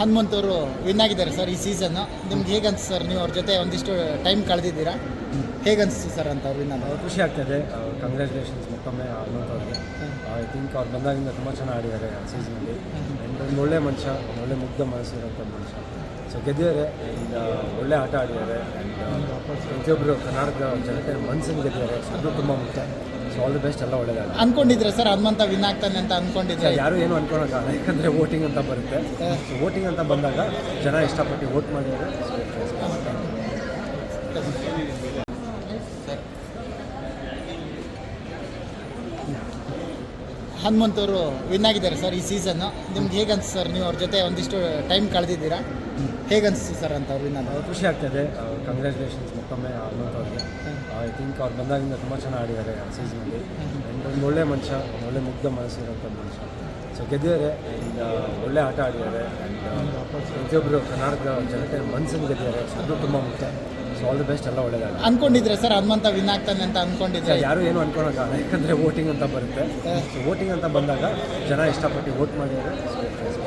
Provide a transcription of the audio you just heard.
ಹನುಮಂತವರು win ಆಗಿದ್ದಾರೆ sir ಈ ಸೀಸನ್ನು ನಿಮ್ಗೆ ಹೇಗೆ ಅನ್ಸುತ್ತೆ ಸರ್ ನೀವು ಅವ್ರ ಜೊತೆ ಒಂದಿಷ್ಟು ಟೈಮ್ ಕಳೆದಿದ್ದೀರಾ? ಹೇಗೆ ಅನಿಸ್ತು ಸರ್ ಅಂತ ಅವ್ರು ವಿನ್ ಆದ ಖುಷಿ ಆಗ್ತದೆ. ಕಂಗ್ರ್ಯಾಚುಲೇಷನ್ಸ್ ಮತ್ತೊಮ್ಮೆ ಹನುಮಂತ್ ಅವ್ರಿಗೆ ಐ ಥಿಂಕ್ ಅವ್ರು ಬಂದಾಗಿಂದ ತುಂಬ ಚೆನ್ನಾಗಿ ಆಡಿದ್ದಾರೆ ಸೀಸನಲ್ಲಿ ಒಂದು ಒಳ್ಳೆ ಮನುಷ್ಯ ಒಳ್ಳೆ ಮುಗ್ಧ ಮನಸ್ಸು ಇರೋಂಥ ಮನುಷ್ಯ. ಸೊ ಗೆದ್ದಿದ್ದಾರೆ. ಈಗ ಒಳ್ಳೆ ಆಟ ಆಡಿದ್ದಾರೆ. ಆ್ಯಂಡ್ ಪ್ರತಿಯೊಬ್ಬರು ಕರ್ನಾಟಕ ಜನತೆ ಮನಸ್ಸನ್ನು ಗೆದ್ದಿದ್ದಾರೆ. ಅದು ತುಂಬ ಮುಖ್ಯ. ಸೊ ಆಲ್ ದಿ ಬೆಸ್ಟ್ ಎಲ್ಲ ಒಳ್ಳೆಯದಾಗ ಅನ್ಕೊಂಡಿದ್ರೆ ಸರ್? ಹನುಮಂತ ವಿನ್ ಆಗ್ತಾನೆ ಅಂತ ಅನ್ಕೊಂಡಿದ್ರೆ ಯಾರು ಏನು ಅನ್ಕೊಳಕ್ಕಾಗಲ್ಲ ಯಾಕಂದರೆ ವೋಟಿಂಗ್ ಅಂತ ಬರುತ್ತೆ. ವೋಟಿಂಗ್ ಅಂತ ಬಂದಾಗ ಜನ ಇಷ್ಟಪಟ್ಟು ವೋಟ್ ಮಾಡಿದರೆ ಹನುಮಂತವರು ವಿನ್ ಆಗಿದ್ದಾರೆ ಸರ್ ಈ ಸೀಸನ್ನು ನಿಮ್ಗೆ ಹೇಗೆ ಅನ್ಸುತ್ತೆ ಸರ್? ನೀವು ಅವ್ರ ಜೊತೆ ಒಂದಿಷ್ಟು ಟೈಮ್ ಕಳೆದಿದ್ದೀರಾ? ಹೇಗೆ ಅನಿಸ್ತು ಸರ್ ಅಂತ ಅವ್ರು ವಿನ್ ಅಂತ ಖುಷಿ ಆಗ್ತದೆ. ಕಂಗ್ರ್ಯಾಚುಲೇಷನ್ಸ್ ಮತ್ತೊಮ್ಮೆ ಹನುಮಂತ್ ಅವ್ರಿಗೆ. ಥಿಂಕ್ ಅವ್ರು ಬಂದಾಗಿಂದ ತುಂಬ ಚೆನ್ನಾಗಿ ಆಡಿದ್ದಾರೆ ಸೀಸನಲ್ಲಿ ಆ್ಯಂಡ್ ಒಂದು ಒಳ್ಳೆ ಮನುಷ್ಯ ಒಂದು ಒಳ್ಳೆ ಮುಗ್ಧ ಮನಸ್ಸಿರೋಂಥ ಮನುಷ್ಯ. ಸೊ ಗೆದ್ದಿದ್ದಾರೆ ಆ್ಯಂಡ್ ಒಳ್ಳೆ ಆಟ ಆಡಿದ್ದಾರೆ ಆ್ಯಂಡ್ ಪ್ರತಿಯೊಬ್ಬರು ಕರ್ನಾಟಕದ ಜನತೆ ಮನಸ್ಸನ್ನು ಗೆದ್ದಿದ್ದಾರೆ. ಅದು ತುಂಬ ಮುಖ್ಯ. ಸೊ ಆಲ್ ದಿ ಬೆಸ್ಟ್ ಎಲ್ಲ ಒಳ್ಳೆಯದಾಗ ಅನ್ಕೊಂಡಿದ್ರೆ ಸರ್ ಹನುಮಂತ ವಿನ್ ಆಗ್ತಾನೆ ಅಂತ ಅನ್ಕೊಂಡಿದ್ರೆ? ಯಾರು ಏನು ಅನ್ಕೊಳಕ್ಕಾಗಲ್ಲ ಯಾಕಂದರೆ ವೋಟಿಂಗ್ ಅಂತ ಬರುತ್ತೆ. ಸೊ ವೋಟಿಂಗ್ ಅಂತ ಬಂದಾಗ ಜನ ಇಷ್ಟಪಟ್ಟು ವೋಟ್ ಮಾಡಿದ್ದಾರೆ. ಸೊ